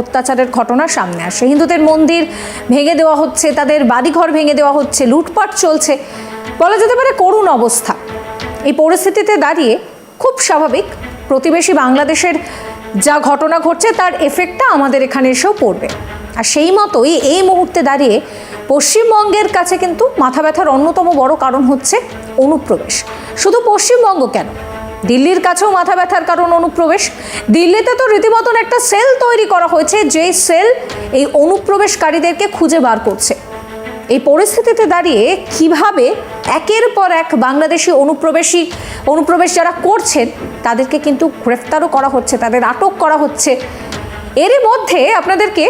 অত্যাচারের ঘটনা সামনে আসে। হিন্দুদের মন্দির ভেঙে দেওয়া হচ্ছে, তাদের বাড়িঘর ভেঙে দেওয়া হচ্ছে, লুটপাট চলছে। বলা যেতে পারে করুণ অবস্থা। এই পরিস্থিতিতে দাঁড়িয়ে খুব স্বাভাবিক, প্রতিবেশী বাংলাদেশের যা ঘটনা ঘটছে, তার এফেক্টটা আমাদের এখানে এসেও পড়বে। আর সেই মতোই এই মুহূর্তে দাঁড়িয়ে পশ্চিমবঙ্গের কাছে কিন্তু মাথা ব্যথার অন্যতম বড় কারণ হচ্ছে অনুপ্রবেশ। শুধু পশ্চিমবঙ্গ কেন? দিল্লির কাছেও মাথা ব্যথার কারণ অনুপ্রবেশ। দিল্লিতে তো রীতিমতন একটা সেল তৈরি করা হয়েছে, যেই সেল এই অনুপ্রবেশকারীদেরকে খুঁজে বার করছে। এই পরিস্থিতিতে দাঁড়িয়ে কীভাবে একের পর এক বাংলাদেশি অনুপ্রবেশী, অনুপ্রবেশ যারা করছেন, তাদেরকে কিন্তু গ্রেফতারও করা হচ্ছে, তাদের আটক করা হচ্ছে। এরই মধ্যে আপনাদেরকে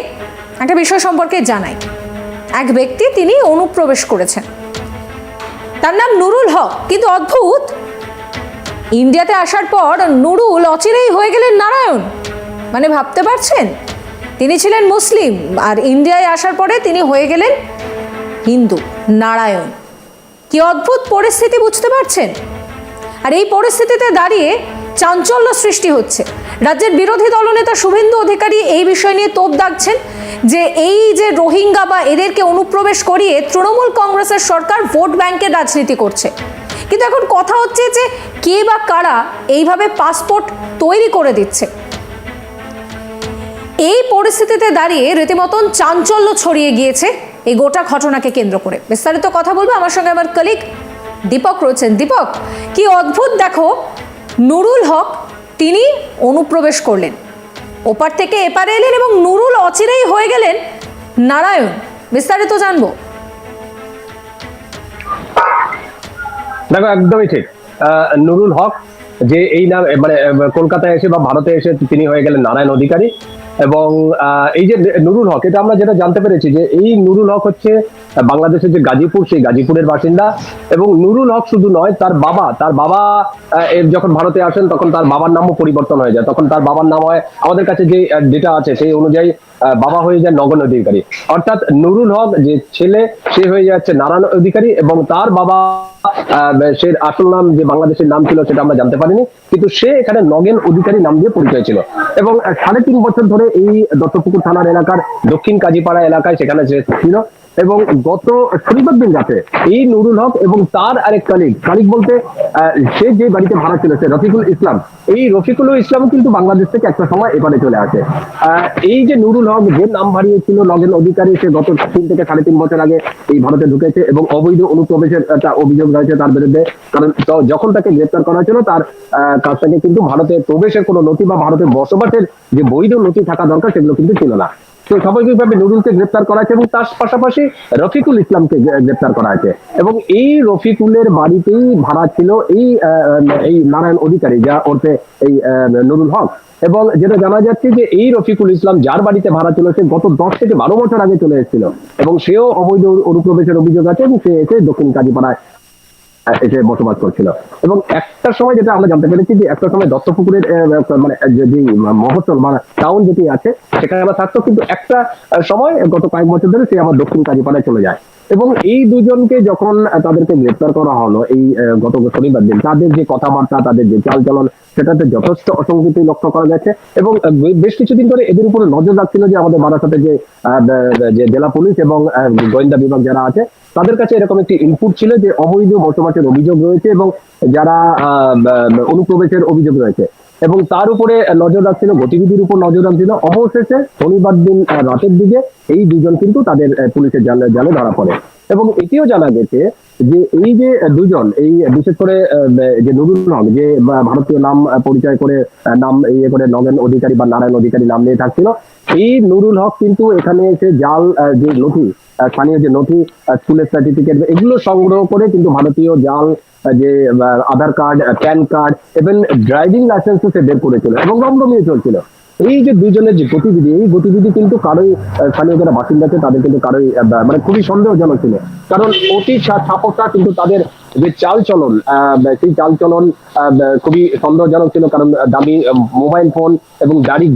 একটা বিষয় সম্পর্কে জানাই। এক ব্যক্তি তিনি অনুপ্রবেশ করেছেন। তার নাম নুরুল হক, কিন্তু অদ্ভুত ইন্ডিয়াতে আসার পর নুরুল অচিরেই হয়ে গেলেন নারায়ণ। মানে ভাবতে পারছেন? তিনি ছিলেন মুসলিম আর ইন্ডিয়ায় আসার পরে তিনি হয়ে গেলেন হিন্দু, নারায়ণ। কি অদ্ভুত পরিস্থিতি বুঝতে পারছেন? আর এই পরিস্থিতিতে দাঁড়িয়ে চাঞ্চল্য সৃষ্টি হচ্ছে। রাজ্যের বিরোধী দলনেতা শুভেন্দু অধিকারী এই বিষয় নিয়ে তোপ দাগছেন যে এই যে রোহিঙ্গা বা এদেরকে অনুপ্রবেশ করিয়ে তৃণমূল কংগ্রেসের সরকার ভোট ব্যাংকের রাজনীতি করছে। কিন্তু এখন কথা হচ্ছে যে কে বা কারা এইভাবে পাসপোর্ট তৈরি করে দিচ্ছে। এই পরিস্থিতিতে দাঁড়িয়ে রীতিমতন চাঞ্চল্য ছড়িয়ে গিয়েছে এই গোটা ঘটনাকে কেন্দ্র করে। বিস্তারিত কথা বলব আমার সঙ্গে আমার কলিগ দীপক রয়েছেন। দীপক, কি অদ্ভুত দেখো, নুরুল হক তিনি অনুপ্রবেশ করলেন। ওপার থেকে এপারে এলেন এবং নুরুল অচিরেই হয়ে গেলেন নারায়ণ। বিস্তারিত জানব। দেখো, একদমই ঠিক। নুরুল হক যে এই নাম মানে কলকাতায় এসে বা ভারতে এসে তিনি হয়ে গেলেন নারায়ণ অধিকারী। এবং এই যে নুরুল হক, এটা আমরা যেটা জানতে পেরেছি যে এই নুরুল হক হচ্ছে বাংলাদেশের যে গাজীপুর, সেই গাজীপুরের বাসিন্দা। এবং নুরুল হক শুধু নয়, তার বাবা তার বাবা যখন ভারতে আসেন, তখন তার বাবার নামও পরিবর্তন হয়ে যায়। তখন তার বাবার নাম হয়, আমাদের কাছে যে ডেটা আছে, সেই অনুযায়ী বাবা হয়ে যায় নগণ অধিকারী। অর্থাৎ নুরুল হক যে ছেলে, সে হয়ে যাচ্ছে নারায়ণ অধিকারী এবং তার বাবা সে আসল নাম যে বাংলাদেশের নাম ছিল সেটা আমরা জানতে পারিনি, কিন্তু সে এখানে নগেন অধিকারী নাম দিয়ে পরিচয় ছিল। এবং সাড়ে তিন বছর ধরে এই দত্তপুকুর থানার এলাকার দক্ষিণ কাজীপাড়া এলাকায় সেখানে সে ছিল। এবং গত শনিবার দিন রাতে এই নুরুল হক এবং তার আরেক কালিক কালিক বলতে সে যে বাড়িতে ভাড়া সে রফিকুল ইসলাম, এই রফিকুল ইসলাম কিন্তু বাংলাদেশ থেকে একটা সময় এবারে চলে আসে। এই যে নুরুল হক যে নাম হারিয়েছিল নগেন অধিকারী, সে গত তিন থেকে সাড়ে তিন বছর আগে এই ভারতে ঢুকেছে এবং অবৈধ অনুপ্রবেশের একটা অভিযোগ রয়েছে তার বিরুদ্ধে। কারণ যখন তাকে গ্রেপ্তার করা হয়েছিল, তার থেকে কিন্তু ভারতে প্রবেশের কোনো নথি বা ভারতে বসবাসের যে বৈধ নথি থাকা দরকার, সেগুলো কিন্তু ছিল না। স্বাভাবিকভাবে নুরুলকে গ্রেপ্তার করা হয়েছে এবং তার পাশাপাশি রফিকুল ইসলামকে গ্রেপ্তার করা হয়েছে। এবং এই রফিকুলের বাড়িতেই ভাড়া ছিল এই এই নারায়ণ অধিকারী, যা ওরতে এই নুরুল হক। এবং যেটা জানা যাচ্ছে যে এই রফিকুল ইসলাম যার বাড়িতে ভাড়া ছিল, সে গত দশ থেকে বারো বছর আগে চলে এসেছিল। এবং সেও অবৈধ অনুপ্রবেশের অভিযোগ আছে এবং সে এসে দক্ষিণ কাজীপাড়ায় এসে বসবাস করছিল। এবং একটা সময় যেটা আমরা জানতে পেরেছি যে একটা সময় দত্তপুকুরের পুকুরের মানে যে মহোৎসব মানে টাউন যেটি আছে, সেখানে আমরা থাকতো, কিন্তু একটা সময় গত কয়েক বছর ধরে সে আমার দক্ষিণ কাজীপাড়ায় চলে যায়। এবং এই দুজনকে যখন তাদেরকে গ্রেপ্তার করা হলো, এই গত শনিবার দিন, তাদের যে কথাবার্তা, তাদের যে চালচলন, সেটাতে যথেষ্ট অসঙ্গতি লক্ষ্য করা গেছে এবং বেশ কিছুদিন ধরে এদের উপরে নজর রাখছিল যে আমাদের বারাসাতে যে যে জেলা পুলিশ এবং গোয়েন্দা বিভাগ যারা আছে, তাদের কাছে এরকম একটি ইনপুট ছিল যে অবৈধ বসবাসের অভিযোগ রয়েছে এবং যারা অনুপ্রবেশের অভিযোগ রয়েছে। এবং তার উপরে নজর রাখছিল, গতিবিধির উপর নজর রাখছিল। অবশেষে শনিবার দিন রাতের দিকে এই দুজন কিন্তু তাদের পুলিশের জালে জালে ধরা পড়ে। এবং এটিও জানা গেছে যে এই যে দুজন, এই বিশেষ করে যে নুরুল হক, যে ভারতীয় নাম পরিচয় করে নাম ইয়ে করে নগেন অধিকারী বা নারায়ণ অধিকারী নাম নিয়ে থাকছিল, এই নুরুল হক কিন্তু এখানে এসে জাল যে নথি স্থানীয় যে নথি স্কুলের সার্টিফিকেট এগুলো সংগ্রহ করে কিন্তু ভারতীয় জাল যে আধার কার্ড, প্যান কার্ড এবং ড্রাইভিং লাইসেন্সও সে বের করেছিল এবং রমরমিয়ে চলছিল। এই যে দুইজনের যে গতিবিধি এই গতিবিধি কিন্তু কারোই স্থানীয় যারা বাসিন্দা তাদের কিন্তু কারোই মানে খুবই সন্দেহজনক ছিল। কারণ অতি ছা- ছাপটা কিন্তু তাদের যে চাল চলন সেই চাল চলন খুবই সন্দেহজনক ছিল কারণ দামি মোবাইল ফোন এবং গাড়ি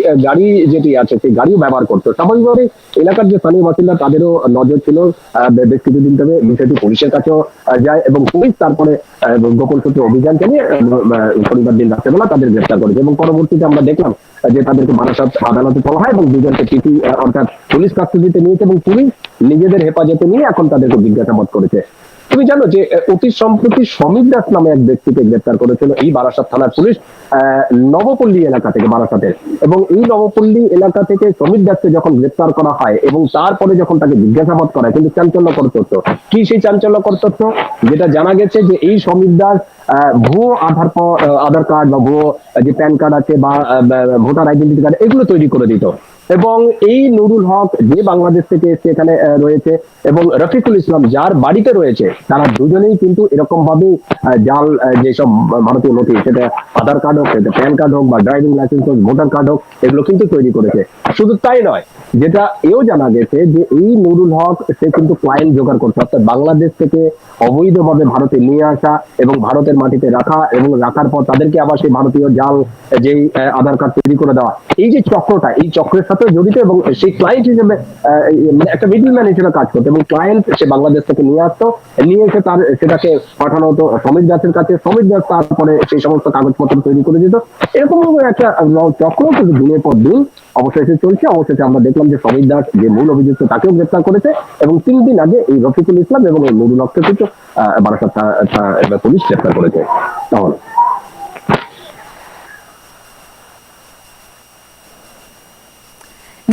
আহ, গাড়ি যেটি আছে সেই গাড়িও ব্যবহার করতো। স্বাভাবিকভাবে এলাকার যে স্থানীয় বাসিন্দা তাদেরও নজর ছিল বেশ কিছুদিন ধরে বিষয়টি পুলিশের কাছেও যায় এবং পুলিশ তারপরে গোপন সূত্রে অভিযান চালিয়ে শনিবার দিন রাত্রেবেলা তাদের গ্রেপ্তার করেছে। এবং পরবর্তীতে আমরা দেখলাম যে তাদেরকে বারাসাত আদালতে বলা হয় এবং দুজনকে টিটি অর্থাৎ পুলিশ কাস্টডিতে নিয়েছে এবং পুলিশ নিজেদের হেফাজতে নিয়ে এখন তাদেরকে জিজ্ঞাসাবাদ করেছে। তুমি জানো যে অতি সম্প্রতি সমীর দাস নামে এক ব্যক্তিকে গ্রেপ্তার করেছিল এই বারাসাত থানার পুলিশ নবপল্লী এলাকা থেকে বারাসাতের। এবং এই নবপল্লী এলাকা থেকে সমীর দাসকে যখন গ্রেপ্তার করা হয় এবং তারপরে যখন তাকে জিজ্ঞাসাবাদ করা কিন্তু চাঞ্চল্যকর তথ্য। কি সেই চাঞ্চল্যকর তথ্য? যেটা জানা গেছে যে এই সমীর দাস ভুয়ো আধার আধার কার্ড বা ভুয়ো যে প্যান কার্ড আছে বা- ভোটার আইডেন্টি কার্ড, এগুলো তৈরি করে দিত। এবং এই নুরুল হক যে বাংলাদেশ থেকে এসে এখানে রয়েছে এবং রফিকুল ইসলাম যার বাড়িতে রয়েছে, তারা দুজনেই কিন্তু এরকম ভাবে জাল যেসব ভারতীয় নথি সেটা আধার কার্ড হোক, সেটা প্যান কার্ড হোক বা ড্রাইভিং লাইসেন্স হোক, ভোটার কার্ড হোক, এগুলো কিন্তু তৈরি করেছে। শুধু তাই নয়, যেটা এও জানা গেছে যে এই নুরুল হক, সে কিন্তু ক্লায়েন্ট জোগাড় করছে। অর্থাৎ বাংলাদেশ থেকে অবৈধভাবে ভারতে নিয়ে আসা এবং ভারতের মাটিতে রাখা এবং রাখার পর তাদেরকে আবার সেই ভারতীয় জাল, যেই আধার কার্ড তৈরি করে দেওয়া। এই যে চক্রটা, এই চক্রের সাথে জড়িত এবং সেই ক্লায়েন্ট হিসেবে মানে একটা মিডলম্যান হিসেবে কাজ করতো এবং ক্লায়েন্ট সে বাংলাদেশ থেকে নিয়ে আসতো, নিয়ে এসে তার, সেটাকে পাঠানো হতো সমীর দাসের কাছে। সমীর দাস তারপরে সেই সমস্ত কাগজপত্র তৈরি করে দিত। এরকম একটা চক্র কিন্তু দিনের পর দিন অবশেষে চলছে। অবশেষে আমরা দেখলাম যে সমীর দাস যে মূল অভিযুক্ত তাকেও গ্রেপ্তার করেছে এবং তিন দিন আগে এই রফিকুল ইসলাম এবং এই নুরুল হককে কিন্তু বারাসাত পুলিশ গ্রেপ্তার করেছে। তখন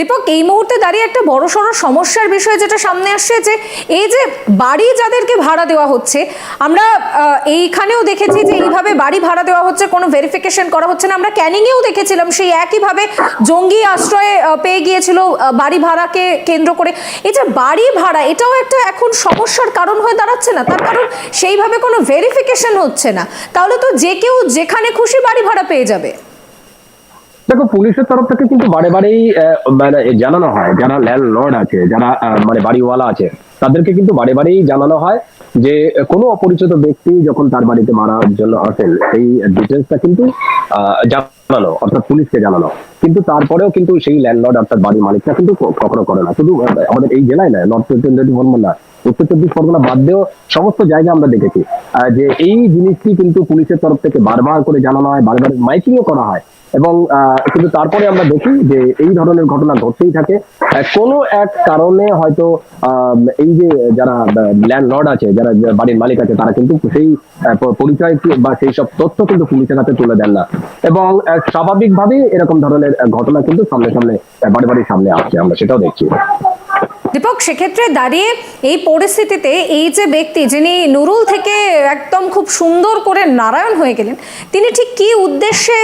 দীপক, এই মুহূর্তে দাঁড়িয়ে একটা বড় সড়ো সমস্যার বিষয় যেটা সামনে আসছে যে, এই যে বাড়ি যাদেরকে ভাড়া দেওয়া হচ্ছে, আমরা এইখানেও দেখেছি যে এইভাবে বাড়ি ভাড়া দেওয়া হচ্ছে, কোনো ভেরিফিকেশন করা হচ্ছে না। আমরা ক্যানিংয়েও দেখেছিলাম সেই একইভাবে জঙ্গি আশ্রয়ে পেয়ে গিয়েছিল বাড়ি ভাড়াকে কেন্দ্র করে। এই যে বাড়ি ভাড়া, এটাও একটা এখন সমস্যার কারণ হয়ে দাঁড়াচ্ছে না। তার কারণ সেইভাবে কোনো ভেরিফিকেশন হচ্ছে না। তাহলে তো যে কেউ যেখানে খুশি বাড়ি ভাড়া পেয়ে যাবে। দেখো, পুলিশের তরফ থেকে কিন্তু বারে বারেই মানে জানানো হয়, যারা ল্যান্ড লর্ড আছে, যারা মানে বাড়িওয়ালা আছে, তাদেরকে কিন্তু বারে বারেই জানানো হয় যে কোনো অপরিচিত ব্যক্তি যখন তার বাড়িতে মারার জন্য আসেন, সেই ডিটেলসটা কিন্তু জানানো, অর্থাৎ পুলিশকে জানানো। কিন্তু তারপরেও কিন্তু সেই ল্যান্ডলর্ড অর্থাৎ বাড়ির মালিকটা কিন্তু কখনো করে না। শুধু আমাদের এই জেলায় নয় নর্থ চব্বিশ পরগনা না উত্তর চব্বিশ পরগনা বাদ দিয়েও সমস্ত জায়গায় আমরা দেখেছি। যে এই জিনিসটি কিন্তু পুলিশের তরফ থেকে বারবার করে জানানো হয়, বারবার মাইকিংও করা হয়। এবং কিন্তু তারপরে আমরা দেখি যে এই ধরনের ঘটনা ঘটতেই থাকে। কোনো এক কারণে হয়তো এই যে যারা ল্যান্ড লর্ড আছে, যারা বাড়ির মালিক আছে, তারা কিন্তু সেই পরিচয় বা সেই সব তথ্য কিন্তু পুলিশের হাতে তুলে দেন না। এবং স্বাভাবিকভাবেই এরকম ধরনের ঘটনা কিন্তু সামনে সামনে বাড়ি বাড়ির সামনে আসছে, আমরা সেটাও দেখছি। দীপক, সেক্ষেত্রে দাঁড়িয়ে এই পরিস্থিতিতে এই যে ব্যক্তি যিনি নুরুল থেকে একদম খুব সুন্দর করে নারায়ণ হয়ে গেলেন, তিনি ঠিক কি উদ্দেশ্যে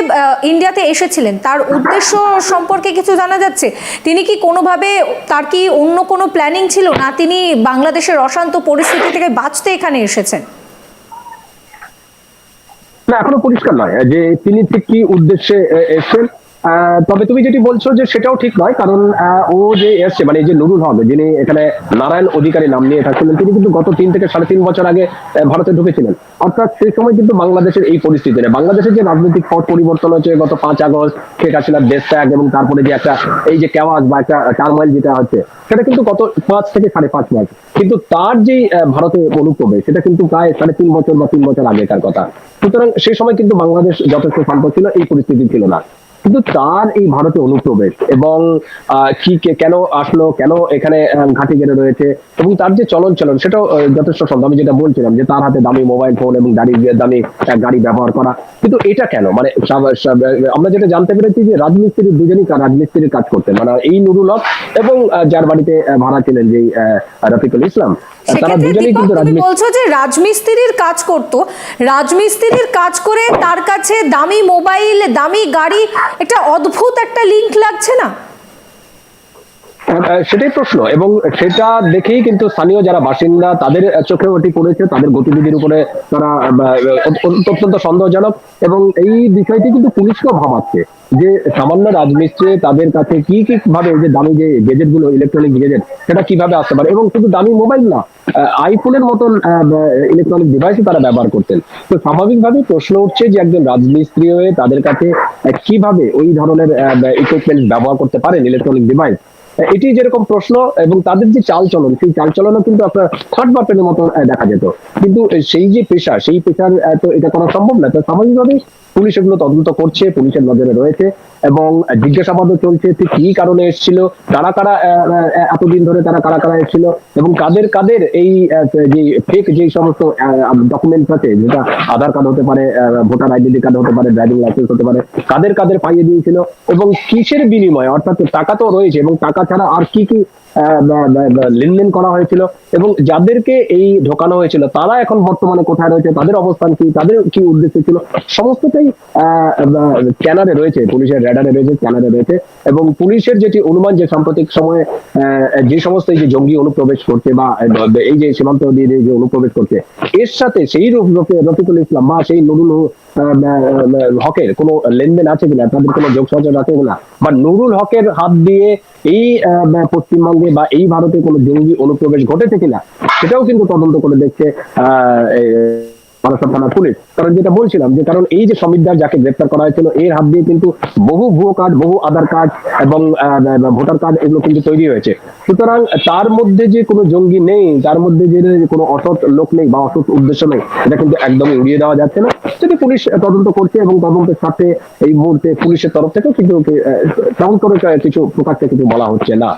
ইন্ডিয়াতে এসেছিলেন? তার উদ্দেশ্য সম্পর্কে কিছু জানা যাচ্ছে? তিনি কি কোনোভাবে তার কি অন্য কোনো প্ল্যানিং ছিল, না তিনি বাংলাদেশের অশান্ত পরিস্থিতি থেকে বাঁচতে এখানে এসেছেন? না, এখনও পরিষ্কার নয়। যে তিনি ঠিক কি উদ্দেশ্যে এসেছেন তবে তুমি যেটি বলছো যে সেটাও ঠিক নয়, কারণ ও যে এসছে মানে যে নুরুল হক, যিনি এখানে নারায়ণ অধিকারী নাম নিয়ে থাকছিলেন, তিনি কিন্তু গত তিন থেকে সাড়ে তিন বছর আগে ভারতে ঢুকেছিলেন। অর্থাৎ সেই সময় কিন্তু বাংলাদেশের এই পরিস্থিতি নেই বাংলাদেশের যে রাজনৈতিক পট পরিবর্তন হচ্ছে গত পাঁচ আগস্ট, শেখ হাসিনার দেশ ত্যাগ এবং তারপরে যে একটা, এই যে কেওয়াজ বা একটা টার্মাইল যেটা হচ্ছে, সেটা কিন্তু গত পাঁচ থেকে সাড়ে পাঁচ মাস। কিন্তু তার যে ভারতে অনুপ্রবে সেটা কিন্তু প্রায় সাড়ে তিন বছর বা তিন বছর আগেকার কথা। সুতরাং সেই সময় কিন্তু বাংলাদেশ যথেষ্ট শান্ত ছিল, এই পরিস্থিতি ছিল না। কিন্তু তার এই ভারতে অনুপ্রবেশ এবং কি কেন আসলো, কেন এখানে ঘাঁটি গেড়ে রয়েছে এবং তার যে চলন চলন সেটাও যথেষ্ট সন্দেহ। আমি যেটা বলছিলাম যে তার হাতে দামি মোবাইল ফোন এবং গাড়ি দামি গাড়ি ব্যবহার করা। কিন্তু এটা কেন? মানে আমরা যেটা জানতে পেরেছি যে রাজমিস্ত্রি দুজনই রাজমিস্ত্রির কাজ করতেন। মানে এই নুরুল হক এবং যার বাড়িতে ভাড়া ছিলেন যেই রফিকুল ইসলাম তারা দুজনেই কিন্তু রাজমিস্ত্রি বলছো যে রাজমিস্ত্রির কাজ করত। রাজমিস্ত্রির কাজ করে তার কাছে দামি মোবাইল দামি গাড়ি এটা অদ্ভুত একটা লিংক লাগছে না? সেটাই প্রশ্ন। এবং সেটা দেখেই কিন্তু স্থানীয় যারা বাসিন্দা, তাদের চোখে ওটি পড়েছে, তাদের গতিবিধির উপরে তারা অত্যন্ত সন্দেহজনক। এবং এই বিষয়টি কিন্তু পুলিশকেও ভাবাচ্ছে যে সামান্য রাজমিস্ত্রি তাদের কাছে কি কি ভাবে যে দামি যে গেজেটগুলো ইলেকট্রনিক গেজেট সেটা কীভাবে আসতে পারে? এবং শুধু দামি মোবাইল না আইফোনের মতন ইলেকট্রনিক ডিভাইসই তারা ব্যবহার করতেন তো স্বাভাবিকভাবেই প্রশ্ন উঠছে যে একজন রাজমিস্ত্রি হয়ে তাদের কাছে কীভাবে ওই ধরনের ইকুইপমেন্ট ব্যবহার করতে পারেন ইলেকট্রনিক ডিভাইস এটি যেরকম প্রশ্ন এবং তাদের যে চাল চলন সেই চাল চলনও কিন্তু আপনার থার্ড পার্টের মতো দেখা যেত। কিন্তু সেই যে পেশা, সেই পেশার তো এটা করা সম্ভব না। তো স্বাভাবিকভাবেই পুলিশ এগুলো তদন্ত করছে, পুলিশের নজরে রয়েছে এবং জিজ্ঞাসাবাদও চলছে ঠিক কি কারণে এসেছিল, কারা কারা এতদিন ধরে তারা কারা কারা এসেছিল এবং কাদের কাদের এই যে ফেক যে সমস্ত ডকুমেন্টস আছে, যেটা আধার কার্ড হতে পারে ভোটার আইডেন্টি কার্ড হতে পারে ড্রাইভিং লাইসেন্স হতে পারে, কাদের কাদের পাইয়ে দিয়েছিল এবং কিসের বিনিময়ে, অর্থাৎ টাকা তো রয়েছে এবং টাকা ছাড়া আর কি কি লেনদেন করা হয়েছিল। এবং যাদেরকে এই ঢোকানো হয়েছিল, তারা এখন বর্তমানে কোথায় রয়েছে, তাদের অবস্থান কি, তাদের কি উদ্দেশ্য ছিল, সমস্তটাই স্ক্যানারে রয়েছে, পুলিশের র্যাডারে রয়েছে স্ক্যানারে রয়েছে। এবং পুলিশের যেটি অনুমান, যে সাম্প্রতিক সময়ে যে সমস্ত এই যে জঙ্গি অনুপ্রবেশ করছে বা এই যে সীমান্ত দিয়ে যে অনুপ্রবেশ করছে, এর সাথে সেই রফ- রফি- রফিকুল ইসলাম বা সেই নুরুল হকের কোনো লেনদেন আছে কিনা? তাদের কোনো যোগ সহযোগ আছে কিনা? বা নুরুল হকের হাত দিয়ে এই পশ্চিমবঙ্গে বা এই ভারতে কোনো জঙ্গি অনুপ্রবেশ ঘটেছে কিনা? সেটাও কিন্তু তদন্ত করে দেখছে আহ, এই, থানার পুলিশ। কারণ যেটা বলছিলাম যে কারণ এই যে সমিতদার যাকে গ্রেপ্তার করা হয়েছিল এর হাত দিয়ে কিন্তু বহু ভুয়ো কার্ড বহু আধার কার্ড এবং ভোটার কার্ড এগুলো কিন্তু তৈরি হয়েছে। সুতরাং তার মধ্যে যে কোনো জঙ্গি নেই তার মধ্যে যে কোনো অসৎ লোক নেই বা অসৎ উদ্দেশ্য নেই এটা কিন্তু একদমই উড়িয়ে দেওয়া যাচ্ছে না। যদি পুলিশ তদন্ত করছে এবং তদন্তের সাথে এই মুহূর্তে পুলিশের তরফ থেকেও কিন্তু তেমন করে কিছু প্রকাশ্যে কিছু বলা হচ্ছে না।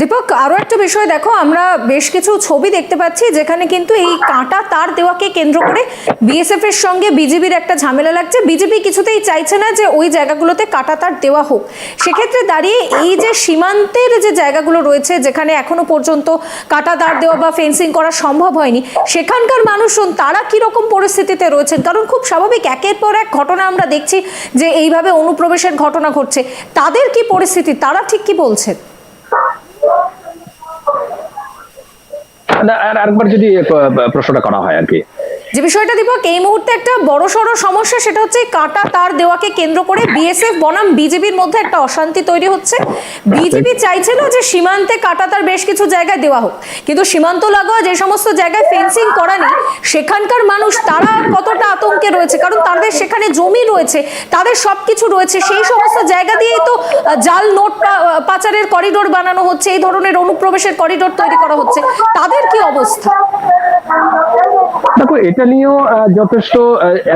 দীপক, আরও একটা বিষয় দেখো, আমরা বেশ কিছু ছবি দেখতে পাচ্ছি যেখানে কিন্তু এই কাঁটা তার দেওয়াকে কেন্দ্র করে বিএসএফ এর সঙ্গে বিজেপির একটা ঝামেলা লাগছে। বিজেপি কিছুতেই চাইছে না যে ওই জায়গাগুলোতে কাঁটা তার দেওয়া হোক। সেক্ষেত্রে দাঁড়িয়ে এই যে সীমান্তের যে জায়গাগুলো রয়েছে, যেখানে এখনও পর্যন্ত কাঁটা তার দেওয়া বা ফেন্সিং করা সম্ভব হয়নি, সেখানকার মানুষজন তারা কি রকম পরিস্থিতিতে রয়েছেন? কারণ খুব স্বাভাবিক, একের পর এক ঘটনা আমরা দেখছি যে এইভাবে অনুপ্রবেশের ঘটনা ঘটছে। তাদের কি পরিস্থিতি? তারা ঠিক কি বলছেন? আর আরেকবার যদি প্রশ্নটা করা হয় আর কি। বিষয়টা দীপক এই মুহূর্তে একটা বড় সড় সমস্যা সেটা হচ্ছে কাটা তার দেওয়াকে কেন্দ্র করে বিএসএফ বনাম বিজেপির মধ্যে একটা অশান্তি তৈরি হচ্ছে। বিজেপি চাইছিল যে সীমান্তে কাটা তার বেশ কিছু জায়গায় দেওয়া হোক কিন্তু সীমান্ত লাগোয়া যে সমস্ত জায়গায় ফেন্সিং করা নেই সেখানকার মানুষ তারা কতটা আতঙ্কে রয়েছে? কারণ তাদের সেখানে জমি রয়েছে তাদের সব কিছু রয়েছে সেই সমস্ত জায়গা দিয়েই তো জাল নোট পাচারের করিডোর বানানো হচ্ছে এই ধরনের অনুপ্রবেশের করিডোর তৈরি করা হচ্ছে। তাদের কি অবস্থা? দেখো, এটা নিয়েও যথেষ্ট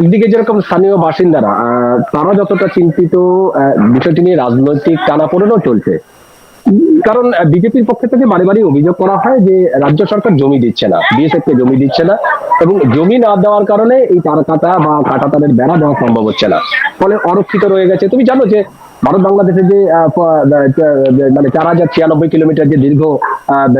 একদিকে যেরকম স্থানীয় বাসিন্দারা তারা যতটা চিন্তিত বিষয়টি নিয়ে রাজনৈতিক টানাপোড়েনও চলছে। কারণ বিজেপির পক্ষ থেকে বারে বারে অভিযোগ করা হয় যে রাজ্য সরকার জমি দিচ্ছে না বিএসএফ কে জমি দিচ্ছে না, এবং জমি না দেওয়ার কারণে এই তার কাটা বা কাটা তারের বেড়া দেওয়া সম্ভব হচ্ছে না। ফলে অরক্ষিত রয়ে গেছে। তুমি জানো যে ভারত বাংলাদেশে যে মানে চার হাজার ছিয়ানব্বই কিলোমিটার যে দীর্ঘ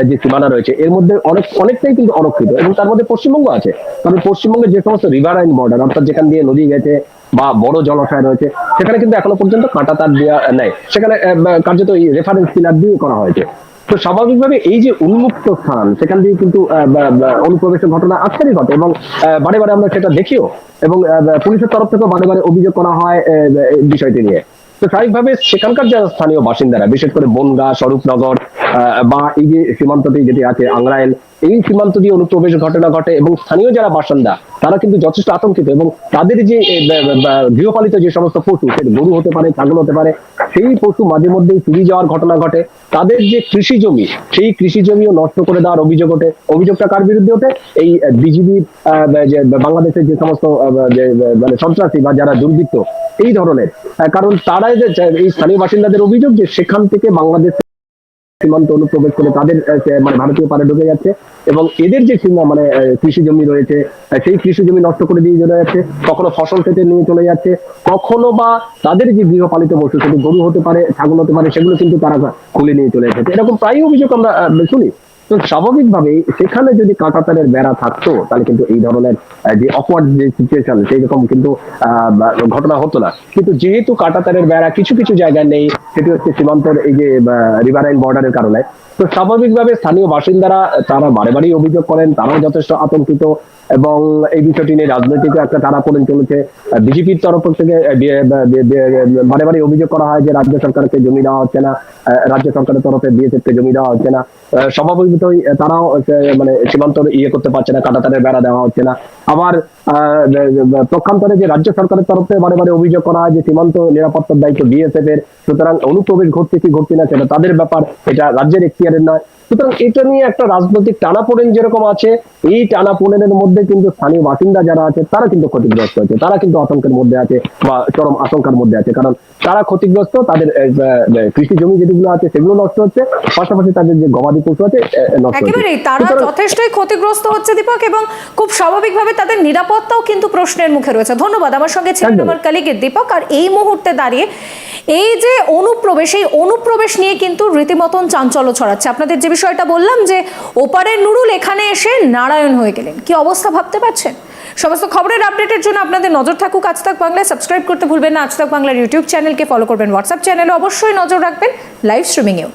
যে সীমানা রয়েছে, এর মধ্যে অনেক, অনেকটাই কিন্তু অরক্ষিত এবং তার মধ্যে পশ্চিমবঙ্গ আছে। কারণ পশ্চিমবঙ্গের যে সমস্ত রিভারাইন বর্ডার অর্থাৎ যেখান দিয়ে নদী গেছে বা বড় জলাশয় রয়েছে, সেখানে কিন্তু এখনও পর্যন্ত কাঁটা তার দেওয়া নেই। সেখানে কার্যত এই রেফারেন্স পিলার দিয়ে করা হয়েছে। তো স্বাভাবিকভাবে এই যে উন্মুক্ত স্থান, সেখান দিয়ে কিন্তু অনুপ্রবেশের ঘটনা আজকালই ঘটে এবং বারে বারে আমরা সেটা দেখিও এবং পুলিশের তরফ থেকেও বারে বারে অভিযোগ করা হয় বিষয়টি নিয়ে। তো স্বাভাবিকভাবে সেখানকার যারা স্থানীয় বাসিন্দারা, বিশেষ করে বনগা, স্বরূপনগর বা এই যে সীমান্তটি যেটি আছে আংরাইল, এই সীমান্ত দিয়ে অনুপ্রবেশ ঘটনা ঘটে এবং স্থানীয় যারা বাসিন্দা, তারা কিন্তু যথেষ্ট আতঙ্কিত এবং তাদের যে গৃহপালিত যে সমস্ত পশু, সেটা গরু হতে পারে, ছাগল হতে পারে, সেই পশু মাঝে মধ্যেই চুরি যাওয়ার ঘটনা ঘটে। তাদের যে কৃষি জমি, সেই কৃষি জমিও নষ্ট করে দেওয়ার অভিযোগ ওঠে। অভিযোগটা কার বিরুদ্ধে ওঠে? এই বিজিবি বাংলাদেশের যে সমস্ত মানে সন্ত্রাসী বা যারা দুর্বৃত্ত, এই ধরনের। কারণ তারাই যে, এই স্থানীয় বাসিন্দাদের অভিযোগ যে সেখান থেকে বাংলাদেশ সীমান্ত অনুপ্রবেশ করে তাদের মানে ভারতীয় পারে ঢুকে যাচ্ছে। এবং এদের যে সীমা মানে কৃষি জমি রয়েছে সেই কৃষি জমি নষ্ট করে দিয়ে চলে যাচ্ছে, কখনো ফসল খেতে নিয়ে চলে যাচ্ছে, কখনো বা তাদের যে গৃহপালিত পশু সেটি গরু হতে পারে, ছাগল হতে পারে, সেগুলো কিন্তু তারা খুলে নিয়ে চলে যাচ্ছে এরকম প্রায় অভিযোগ আমরা শুনি। তো স্বাভাবিকভাবে সেখানে যদি কাঁটাতারের বেড়া থাকতো, তাহলে কিন্তু এই ধরনের যে অকওয়ার্ড যে সিচুয়েশন সেই রকম কিন্তু ঘটনা হতো না। কিন্তু যেহেতু কাঁটাতারের বেড়া কিছু কিছু জায়গায় নেই, সেটি হচ্ছে সীমান্তের এই যে রিভারাইন বর্ডারের কারণে তো স্বাভাবিকভাবে স্থানীয় বাসিন্দারা তারা বারে বারেই অভিযোগ করেন তারাও যথেষ্ট আতঙ্কিত এবং এই বিষয়টি নিয়ে রাজনৈতিক একটা তারা পড়ে চলেছে। বিজেপির তরফ থেকে বারে বারে অভিযোগ করা হয় যে রাজ্য সরকারকে জমি দেওয়া হচ্ছে না রাজ্য সরকারের তরফে বিএসএফ কে জমি দেওয়া হচ্ছে না। আহ, স্বাভাবিকতই তারাও মানে সীমান্ত ইয়ে করতে পারছে না কাটাতারের বেড়া দেওয়া হচ্ছে না। আবার পক্ষান্তরে যে রাজ্য সরকারের তরফে বারে বারে অভিযোগ করা হয় যে সীমান্ত নিরাপত্তার দায়িত্ব বিএসএফ এর সুতরাং অনুপ্রবেশ ঘটছে কি ঘটছে না সেটা তাদের ব্যাপার এটা রাজ্যের এখতিয়ারের নয় সুতরাং এটা নিয়ে একটা রাজনৈতিক টানাপোড়েন যেরকম আছে এই টানাপোড়েনের মধ্যে কিন্তু স্থানীয় বাসিন্দা যারা আছে তারা কিন্তু ক্ষতিগ্রস্ত হয়েছে। তারা কিন্তু আতঙ্কের মধ্যে আছে বা চরম আশঙ্কার মধ্যে আছে। কারণ তারা ক্ষতিগ্রস্ত তাদের কৃষি জমি যেগুলো আছে সেগুলো নষ্ট হচ্ছে। পাশাপাশি তাদের যে গবাদি পশু আছে আহ, একেবারেই তারা যথেষ্টই ক্ষতিগ্রস্ত হচ্ছে দীপক এবং খুব স্বাভাবিকভাবে তাদের নিরাপত্তাও কিন্তু প্রশ্নের মুখে রয়েছে। ধন্যবাদ। আমার সঙ্গে ছিলেন আমার কালিগের দীপক। আর এই মুহূর্তে দাঁড়িয়ে এই যে অনুপ্রবেশ এই অনুপ্রবেশ নিয়ে কিন্তু রীতিমতন চাঞ্চল্য ছড়াচ্ছে। আপনাদের যে বিষয়টা বললাম যে ওপারের নুরুল এখানে এসে নারায়ণ হয়ে গেলেন। কি অবস্থা ভাবতে পারছেন? সমস্ত খবরের আপডেটের জন্য আপনাদের নজর থাকুক আজ তাক বাংলায়। সাবস্ক্রাইব করতে ভুলবেন না। আজ তাক বাংলার ইউটিউব চ্যানেলকে ফলো করবেন। হোয়াটসঅ্যাপ চ্যানেলে অবশ্যই নজর রাখবেন। লাইভ স্ট্রিমিংয়েও